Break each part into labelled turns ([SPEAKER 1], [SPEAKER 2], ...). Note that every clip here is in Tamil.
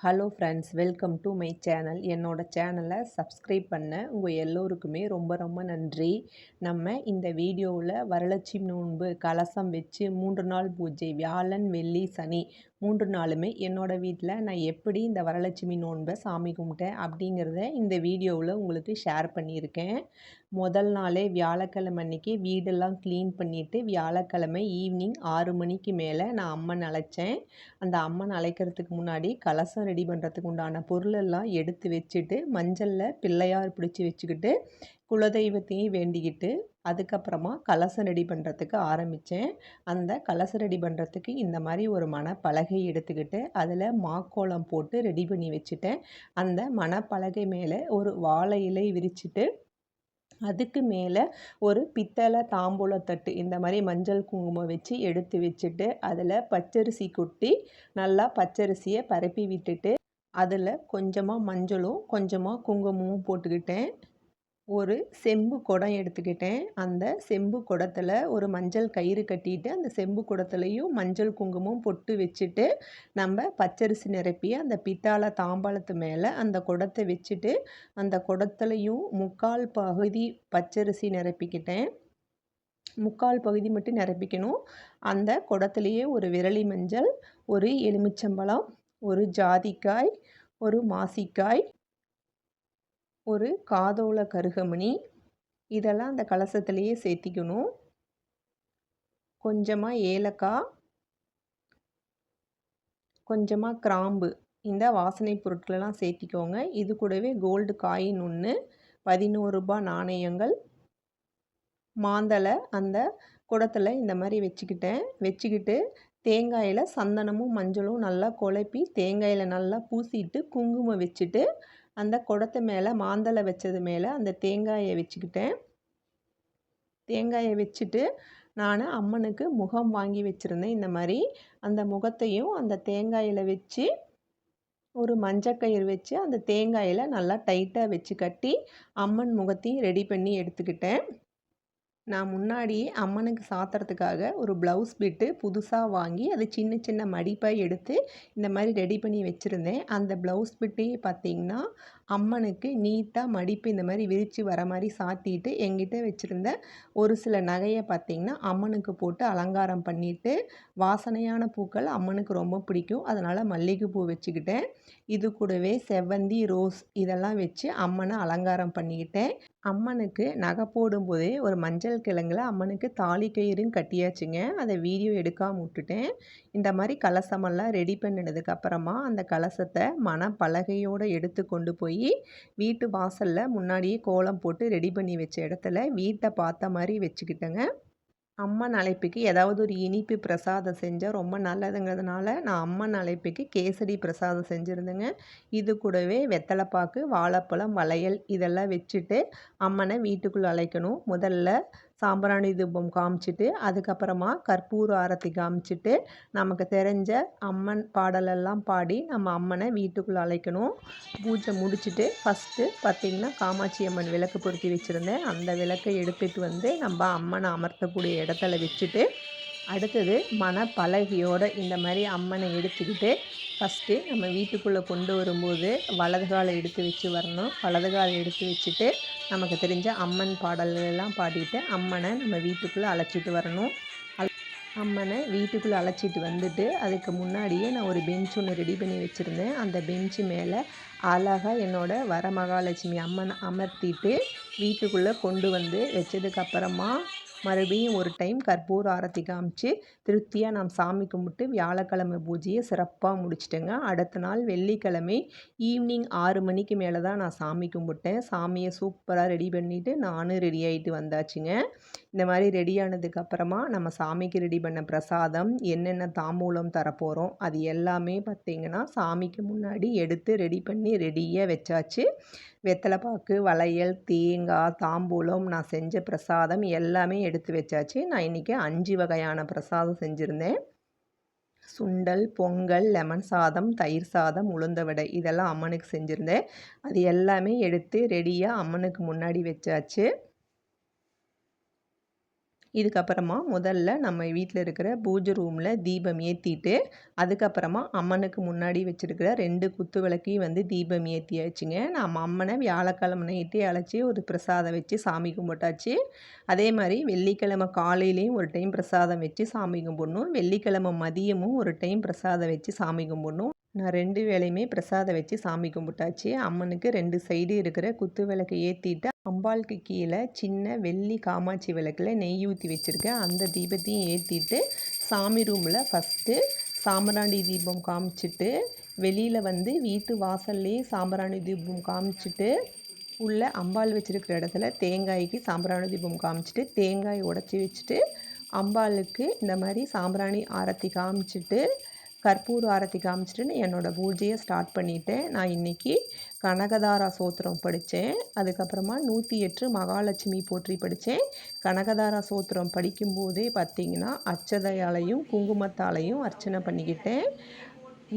[SPEAKER 1] Hello friends welcome to my channel என்னோட சேனலை சப்ஸ்கிரைப் பண்ண உங்கள் எல்லோருக்குமே ரொம்ப ரொம்ப நன்றி. நம்ம இந்த வீடியோவில் வரலட்சுமி நோன்பு கலசம் வச்சு மூன்று நாள் பூஜை வியாழன் வெள்ளி சனி மூன்று நாளுமே என்னோடய வீட்டில் நான் எப்படி இந்த வரலட்சுமி நோன்பை சாமி கும்பிட்டேன் அப்படிங்கிறத இந்த வீடியோவில் உங்களுக்கு ஷேர் பண்ணியிருக்கேன். முதல் நாளே வியாழக்கிழமை அன்னைக்கு வீடெல்லாம் க்ளீன் பண்ணிவிட்டு வியாழக்கிழமை ஈவினிங் ஆறு மணிக்கு மேலே நான் அம்மன் அழைச்சேன். அந்த அம்மன் அழைக்கிறதுக்கு முன்னாடி கலசம் ரெடி பண்ணுறதுக்கு உண்டான பொருளெல்லாம் எடுத்து வச்சுட்டு மஞ்சளில் பிள்ளையார் பிடிச்சி வச்சுக்கிட்டு குலதெய்வத்தையும் வேண்டிக்கிட்டு அதுக்கப்புறமா கலசம் ரெடி பண்ணுறதுக்கு ஆரம்பித்தேன் அந்த கலசம் ரெடி பண்ணுறதுக்கு இந்த மாதிரி ஒரு மணப்பலகை எடுத்துக்கிட்டு அதில் மாக்கோளம் போட்டு ரெடி பண்ணி வச்சுட்டேன். அந்த மணப்பலகை மேலே ஒரு வாழை இலை விரிச்சிட்டு அதுக்கு மேலே ஒரு பித்தளை தாம்பூலத்தட்டு இந்த மாதிரி மஞ்சள் குங்குமம் வச்சு எடுத்து வச்சுட்டு அதில் பச்சரிசி கொட்டி நல்லா பச்சரிசியை பரப்பி விட்டுட்டு அதில் கொஞ்சமாக மஞ்சளும் கொஞ்சமாக குங்குமமும் போட்டுக்கிட்டேன். ஒரு செம்பு குடம் எடுத்துக்கிட்டேன். அந்த செம்பு குடத்தில் ஒரு மஞ்சள் கயிறு கட்டிட்டு அந்த செம்பு குடத்துலையும் மஞ்சள் குங்குமம் பொட்டு வச்சுட்டு நம்ம பச்சரிசி நிரப்பி அந்த பித்தாளை தாம்பாளத்து மேலே அந்த குடத்தை வச்சுட்டு அந்த குடத்துலையும் முக்கால் பகுதி பச்சரிசி நிரப்பிக்கிட்டேன். முக்கால் பகுதி மட்டும் நிரப்பிக்கணும். அந்த குடத்துலையே ஒரு விரலி மஞ்சள் ஒரு எலுமிச்சம்பழம் ஒரு ஜாதிக்காய் ஒரு மாசிக்காய் ஒரு காதோள கருகமணி. இதெல்லாம் அந்த கலசத்துலேயே சேர்த்திக்கணும். கொஞ்சமாக ஏலக்காய் கொஞ்சமாக கிராம்பு. இந்த வாசனை பொருட்களெல்லாம் சேர்த்திக்கோங்க. இது கூடவே கோல்டு காயின் ஒன்று பதினோரு ரூபாய் நாணயங்கள். மாந்தலை அந்த குடத்தில் இந்த மாதிரி வச்சுக்கிட்டேன். வச்சுக்கிட்டு தேங்காயில் சந்தனமும் மஞ்சளும் நல்லா குழப்பி தேங்காயில் நல்லா பூசிட்டு குங்குமம் வச்சுட்டு அந்த குடத்து மேலே மாந்தலை வச்சது மேலே அந்த தேங்காயை வச்சுக்கிட்டேன். தேங்காயை வச்சுட்டு நான் அம்மனுக்கு முகம் வாங்கி வச்சுருந்தேன். இந்த மாதிரி அந்த முகத்தையும் அந்த தேங்காயில் வச்சு ஒரு மஞ்சக்கயிறு வச்சு அந்த தேங்காயில் நல்லா டைட்டாக வச்சு கட்டி அம்மன் முகத்தையும் ரெடி பண்ணி எடுத்துக்கிட்டேன். நான் முன்னாடியே அம்மனுக்கு சாத்துறதுக்காக ஒரு ப்ளவுஸ் பிட்டு புதுசாக வாங்கி அது சின்ன சின்ன மடிப்பாக எடுத்து இந்த மாதிரி ரெடி பண்ணி வச்சுருந்தேன். அந்த ப்ளவுஸ் பிட்டே பார்த்திங்கன்னா அம்மனுக்கு நீட்டாக மடிப்பு இந்த மாதிரி விரித்து வர மாதிரி சாத்திட்டு எங்கிட்ட வச்சுருந்த ஒரு சில நகையை பார்த்திங்கன்னா அம்மனுக்கு போட்டு அலங்காரம் பண்ணிவிட்டு வாசனையான பூக்கள் அம்மனுக்கு ரொம்ப பிடிக்கும். அதனால் மல்லிகைப்பூ வச்சுக்கிட்டேன். இது கூடவே செவ்வந்தி ரோஸ் இதெல்லாம் வச்சு அம்மனை அலங்காரம் பண்ணிக்கிட்டேன். அம்மனுக்கு நகை போடும்போதே ஒரு மஞ்சள் கிழங்குல அம்மனுக்கு தாலி கயிறும் கட்டியாச்சுங்க. அதை வீடியோ எடுக்காமல் விட்டுட்டேன். இந்த மாதிரி கலசமெல்லாம் ரெடி பண்ணினதுக்கப்புறமா அந்த கலசத்தை மனப்பலகையோடு எடுத்து கொண்டு போய் வீட்டு வாசலில் முன்னாடியே கோலம் போட்டு ரெடி பண்ணி வச்ச இடத்துல வீட்டை பார்த்த மாதிரி வச்சுக்கிட்டேங்க. அம்மன் அழைப்புக்கு ஏதாவது ஒரு இனிப்பு பிரசாதம் செஞ்சால் ரொம்ப நல்லதுங்கிறதுனால நான் அம்மன் அழைப்புக்கு கேசரி பிரசாதம் செஞ்சுருந்தேங்க. இது கூடவே வெத்தலைப்பாக்கு வாழைப்பழம் வளையல் இதெல்லாம் வச்சுட்டு அம்மனை வீட்டுக்குள்ளே அழைக்கணும். முதல்ல சாம்பிராணி தூபம் காமிச்சிட்டு அதுக்கப்புறமா கற்பூர ஆரத்தி காமிச்சிட்டு நமக்கு தெரிஞ்ச அம்மன் பாடலெல்லாம் பாடி நம்ம அம்மனை வீட்டுக்குள்ளே அழைக்கணும். பூஜை முடிச்சுட்டு ஃபஸ்ட்டு பார்த்திங்கன்னா காமாட்சி அம்மன் விளக்கு பொருத்தி வச்சுருந்தேன். அந்த விளக்கை எடுத்துகிட்டு வந்து நம்ம அம்மனை அமர்த்தக்கூடிய இடத்துல வச்சுட்டு அடுத்தது மனப்பலகையோடு இந்த மாதிரி அம்மனை எடுத்துக்கிட்டு ஃபஸ்ட்டு நம்ம வீட்டுக்குள்ளே கொண்டு வரும்போது வலது காலை எடுத்து வச்சு வரணும். வலது காலை எடுத்து வச்சுட்டு நமக்கு தெரிஞ்ச அம்மன் பாடல்களெல்லாம் பாடிட்டு அம்மனை நம்ம வீட்டுக்குள்ளே அழைச்சிட்டு வரணும். அம்மனை வீட்டுக்குள்ளே அழைச்சிட்டு வந்துட்டு அதுக்கு முன்னாடியே நான் ஒரு பெஞ்ச் ஒன்று ரெடி பண்ணி வச்சுருந்தேன். அந்த பெஞ்சு மேலே அழகாக என்னோடய வரமகாலட்சுமி அம்மனை அமர்த்திட்டு வீட்டுக்குள்ளே கொண்டு வந்து வச்சதுக்கப்புறமா மறுபடியும் ஒரு டைம் கற்பூர ஆரத்தி காமிச்சு திருப்தியாக நாம் சாமி கும்பிட்டு வியாழக்கிழமை பூஜையை சிறப்பாக முடிச்சிட்டேங்க. அடுத்த நாள் வெள்ளிக்கிழமை ஈவினிங் ஆறு மணிக்கு மேலே தான் நான் சாமி கும்பிட்டேன். சாமியை சூப்பராக ரெடி பண்ணிவிட்டு நானும் ரெடி ஆகிட்டு வந்தாச்சுங்க. இந்த மாதிரி ரெடி ஆனதுக்கப்புறமா நம்ம சாமிக்கு ரெடி பண்ண பிரசாதம் என்னென்ன தாம்பூலம் தரப்போகிறோம் அது எல்லாமே பார்த்திங்கன்னா சாமிக்கு முன்னாடி எடுத்து ரெடி பண்ணி ரெடியாக வச்சாச்சு. வெத்தலைப்பாக்கு வளையல் தேங்காய் தாம்பூலம் நான் செஞ்ச பிரசாதம் எல்லாமே எடுத்து வச்சாச்சு. நான் இன்றைக்கி அஞ்சு வகையான பிரசாதம் செஞ்சுருந்தேன். சுண்டல் பொங்கல் லெமன் சாதம் தயிர் சாதம் உளுந்த வடை இதெல்லாம் அம்மனுக்கு செஞ்சுருந்தேன். அது எல்லாமே எடுத்து ரெடியாக அம்மனுக்கு முன்னாடி வச்சாச்சு. இதுக்கப்புறமா முதல்ல நம்ம வீட்டில் இருக்கிற பூஜை ரூமில் தீபம் ஏற்றிட்டு அதுக்கப்புறமா அம்மனுக்கு முன்னாடி வச்சுருக்கிற ரெண்டு குத்து விளக்கையும் வந்து தீபம் ஏற்றியாச்சுங்க நம்ம அம்மனை வியாழக்கிழமை நைட்டே அழைச்சி ஒரு பிரசாதம் வச்சு சாமி கும்பிட்டாச்சு. அதே மாதிரி வெள்ளிக்கிழமை காலையிலையும் ஒரு டைம் பிரசாதம் வச்சு சாமி கும்பிடணும். வெள்ளிக்கிழமை மதியமும் ஒரு டைம் பிரசாதம் வச்சு சாமி கும்பிடணும். நான் ரெண்டு வேலையுமே பிரசாதம் வச்சு சாமி கும்பிட்டாச்சு. அம்மனுக்கு ரெண்டு சைடு இருக்கிற குத்து விளக்கு ஏற்றிட்டு அம்பாளுக்கு கீழே சின்ன வெள்ளி காமாட்சி விளக்கில் நெய் ஊற்றி வச்சுருக்கேன். அந்த தீபத்தையும் ஏற்றிட்டு சாமி ரூமில் ஃபஸ்ட்டு சாம்பிராணி தீபம் காமிச்சிட்டு வெளியில் வந்து வீட்டு வாசல்லையே சாம்பிராணி தீபம் காமிச்சிட்டு உள்ளே அம்பாள் வச்சுருக்கிற இடத்துல தேங்காய்க்கு சாம்பிராணி தீபம் காமிச்சிட்டு தேங்காய் உடச்சி வச்சுட்டு அம்பாளுக்கு இந்த மாதிரி சாம்பிராணி ஆரத்தி காமிச்சிட்டு கற்பூர ஆரத்தி காமிச்சிட்டு என்னோடய பூஜையை ஸ்டார்ட் பண்ணிவிட்டேன் நான் இன்றைக்கி கனகதாரா சோத்திரம் படித்தேன். அதுக்கப்புறமா நூற்றி எட்டு மகாலட்சுமி போற்றி படித்தேன். கனகதாரா சோத்திரம் படிக்கும்போதே பார்த்திங்கன்னா அச்சதையாலையும் குங்குமத்தாலையும் அர்ச்சனை பண்ணிக்கிட்டேன்.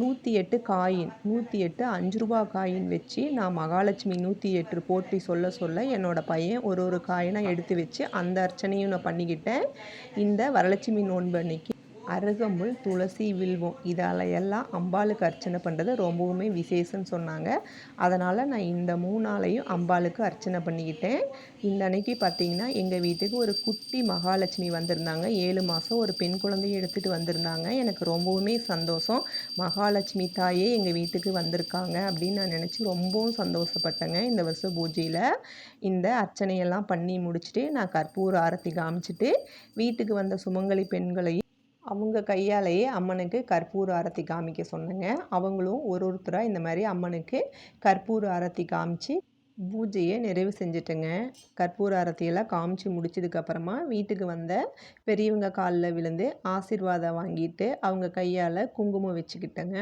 [SPEAKER 1] நூற்றி எட்டு காயின் நூற்றி எட்டு அஞ்சு ரூபா காயின் வச்சு நான் மகாலட்சுமி நூற்றி எட்டு போற்றி சொல்ல சொல்ல என்னோடய பையன் ஒரு ஒரு காயினாக எடுத்து வச்சு அந்த அர்ச்சனையும் நான் பண்ணிக்கிட்டேன். இந்த வரலட்சுமி நோன்பு அன்னைக்கு. அருகம்புல் துளசி வில்வம். இதால் எல்லாம் அம்பாளுக்கு அர்ச்சனை பண்ணுறது ரொம்பவுமே விசேஷம்னு சொன்னாங்க. அதனால் நான் இந்த மூணாலையும் அம்பாளுக்கு அர்ச்சனை பண்ணிக்கிட்டேன். இந்த அன்னைக்கு பார்த்திங்கன்னா எங்கள் வீட்டுக்கு ஒரு குட்டி மகாலட்சுமி வந்திருந்தாங்க. ஏழு மாதம் ஒரு பெண் குழந்தையை எடுத்துகிட்டு வந்திருந்தாங்க. எனக்கு ரொம்பவுமே சந்தோஷம். மகாலட்சுமி தாயே எங்கள் வீட்டுக்கு வந்திருக்காங்க அப்படின்னு நான் நினச்சி ரொம்பவும் சந்தோஷப்பட்டேங்க. இந்த வருஷம் பூஜையில் இந்த அர்ச்சனையெல்லாம் பண்ணி முடிச்சுட்டு நான் கற்பூர ஆரத்தி காமிச்சிட்டு வீட்டுக்கு வந்த சுமங்கலி பெண்களையும் அவங்க கையாலேயே அம்மனுக்கு கற்பூர ஆரத்தி காமிக்க சொன்னேங்க. அவங்களும் ஒரு ஒருத்தராக இந்த மாதிரி அம்மனுக்கு கற்பூர ஆரத்தி காமிச்சு பூஜையை நிறைவு செஞ்சுட்டேங்க. கற்பூர ஆரத்தியெல்லாம் காமிச்சு முடிச்சதுக்கப்புறமா வீட்டுக்கு வந்த பெரியவங்க காலில் விழுந்து ஆசீர்வாதம் வாங்கிட்டு அவங்க கையால் குங்குமம் வச்சுக்கிட்டேங்க.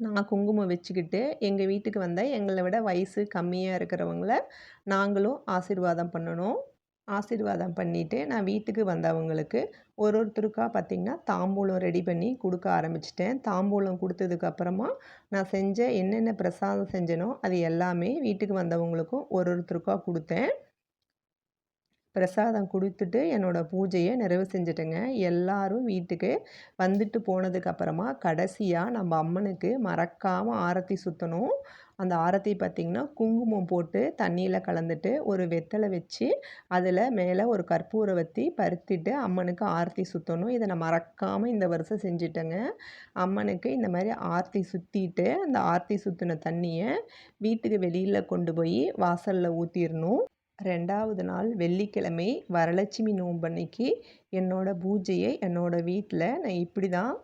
[SPEAKER 1] நான் குங்குமம் வச்சுக்கிட்டு எங்கள் வீட்டுக்கு வந்த எங்களை விட வயசு கம்மியாக இருக்கிறவங்கள நாங்களும் ஆசீர்வாதம் பண்ணணும். ஆசீர்வாதம் பண்ணிவிட்டு நான் வீட்டுக்கு வந்தவங்களுக்கு ஒரு ஒருத்தருக்காக பார்த்திங்கன்னா தாம்பூலம் ரெடி பண்ணி கொடுக்க ஆரம்பிச்சிட்டேன். தாம்பூலம் கொடுத்ததுக்கப்புறமா நான் செஞ்ச என்னென்ன பிரசாதம் செஞ்சனோ அது எல்லாமே வீட்டுக்கு வந்தவங்களுக்கும் ஒரு ஒருத்தருக்காக கொடுத்தேன். பிரசாதம் கொடுத்துட்டு என்னோடய பூஜையை நிறைவு செஞ்சுட்டேங்க. எல்லாரும் வீட்டுக்கு வந்துட்டு போனதுக்கப்புறமா கடைசியாக நம்ம அம்மனுக்கு மறக்காமல் ஆரத்தி சுற்றணும் அந்த ஆரத்தி பார்த்திங்கன்னா குங்குமம் போட்டு தண்ணியில் கலந்துட்டு ஒரு வெத்தலை வச்சு அதில் மேலே ஒரு கற்பூரை வத்தி பருத்திட்டு அம்மனுக்கு ஆரத்தி சுற்றணும் இதை நான் மறக்காமல் இந்த வருஷம் செஞ்சிட்டேங்க. அம்மனுக்கு இந்த மாதிரி ஆர்த்தி சுற்றிட்டு அந்த ஆர்த்தி சுற்றின தண்ணியை வீட்டுக்கு வெளியில் கொண்டு போய் வாசலில் ஊற்றிடணும் ரெண்டாவது நாள் வெள்ளிக்கிழமை வரலட்சுமி நோம்பன்னைக்கு என்னோடய பூஜையை என்னோடய வீட்டில் நான் இப்படி தான்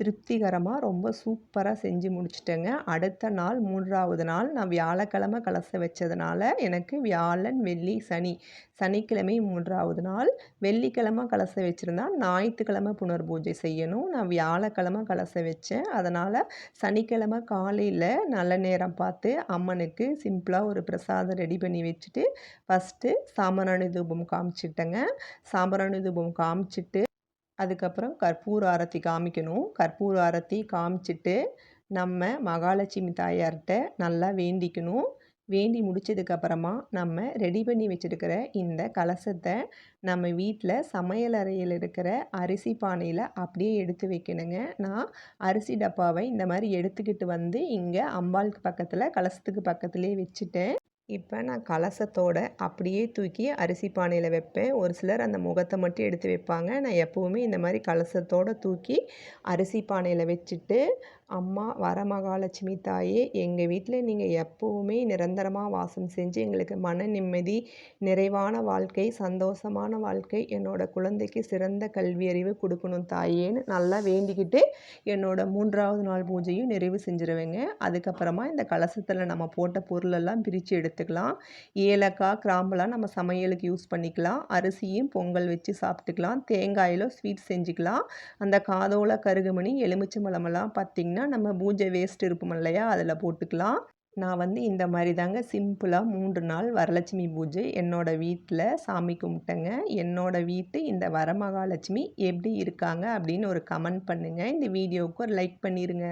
[SPEAKER 1] திருப்திகரமாக ரொம்ப சூப்பராக செஞ்சு முடிச்சிட்டேங்க. அடுத்த நாள் மூன்றாவது நாள் நான் வியாழக்கிழமை கலச வச்சதுனால எனக்கு வியாழன் வெள்ளி சனி சனிக்கிழமை மூன்றாவது நாள் வெள்ளிக்கிழமை கலச வச்சுருந்தா ஞாயிற்றுக்கிழமை புனர்பூஜை செய்யணும். நான் வியாழக்கிழமை கலச வச்சேன். அதனால் சனிக்கிழமை காலையில் நல்ல நேரம் பார்த்து அம்மனுக்கு சிம்பிளாக ஒரு பிரசாதம் ரெடி பண்ணி வச்சுட்டு ஃபஸ்ட்டு சாம்பிராணி தூபம் காமிச்சிட்டேங்க சாம்பிராணி தூபம் காமிச்சிட்டு அதுக்கப்புறம் கற்பூர ஆரத்தி காமிக்கணும். கற்பூர ஆரத்தி காமிச்சிட்டு நம்ம மகாலட்சுமி தாயார்கிட்ட நல்லா வேண்டிக்கணும். வேண்டி முடிச்சதுக்கப்புறமா நம்ம ரெடி பண்ணி வச்சுருக்கிற இந்த கலசத்தை நம்ம வீட்டில் சமையல் அறையில் இருக்கிற அரிசி பானையில் அப்படியே எடுத்து வைக்கணுங்க. நான் அரிசி டப்பாவை இந்த மாதிரி எடுத்துக்கிட்டு வந்து இங்கே அம்பாளுக்கு பக்கத்தில் கலசத்துக்கு பக்கத்துலேயே வச்சுட்டேன். இப்போ நான் கலசத்தோடு அப்படியே தூக்கி அரிசி பானையில் வைப்பேன். ஒரு சிலர் அந்த முகத்தை மட்டும் எடுத்து வைப்பாங்க. நான் எப்போவுமே இந்த மாதிரி கலசத்தோடு தூக்கி அரிசி பானையில் வச்சுட்டு அம்மா வரமகாலட்சுமி தாயே எங்கள் வீட்டில் நீங்கள் எப்போவுமே நிரந்தரமாக வாசம் செஞ்சு எங்களுக்கு மன நிம்மதி நிறைவான வாழ்க்கை சந்தோஷமான வாழ்க்கை என்னோடய குழந்தைக்கு சிறந்த கல்வி அறிவு கொடுக்கணும் தாயேன்னு நல்லா வேண்டிக்கிட்டு என்னோடய மூன்றாவது நாள் பூஜையும் நிறைவு செஞ்சுருவேங்க. அதுக்கப்புறமா இந்த கலசத்தில் நம்ம போட்ட பொருளெல்லாம் பிரித்து எடுத்துக்கலாம். ஏலக்காய் கிராம்பெலாம் நம்ம சமையலுக்கு யூஸ் பண்ணிக்கலாம். அரிசியும் பொங்கல் வச்சு சாப்பிட்டுக்கலாம். தேங்காயிலோ ஸ்வீட் செஞ்சுக்கலாம். அந்த காதோல கருகுமணி எலுமிச்சம்பழமெல்லாம் பார்த்திங்கன்னா அப்படின்னா நம்ம பூஜை வேஸ்ட் இருப்போம் இல்லையா? அதில் போட்டுக்கலாம். நான் வந்து இந்த மாதிரி தாங்க சிம்பிளாக மூன்று நாள் வரலட்சுமி பூஜை. என்னோடய வீட்டில் சாமி கும்பிட்டேங்க. என்னோடய வீட்டு இந்த வரமகாலட்சுமி எப்படி இருக்காங்க அப்படின்னு ஒரு கமெண்ட் பண்ணுங்கள் இந்த வீடியோவுக்கு ஒரு லைக் பண்ணிடுங்க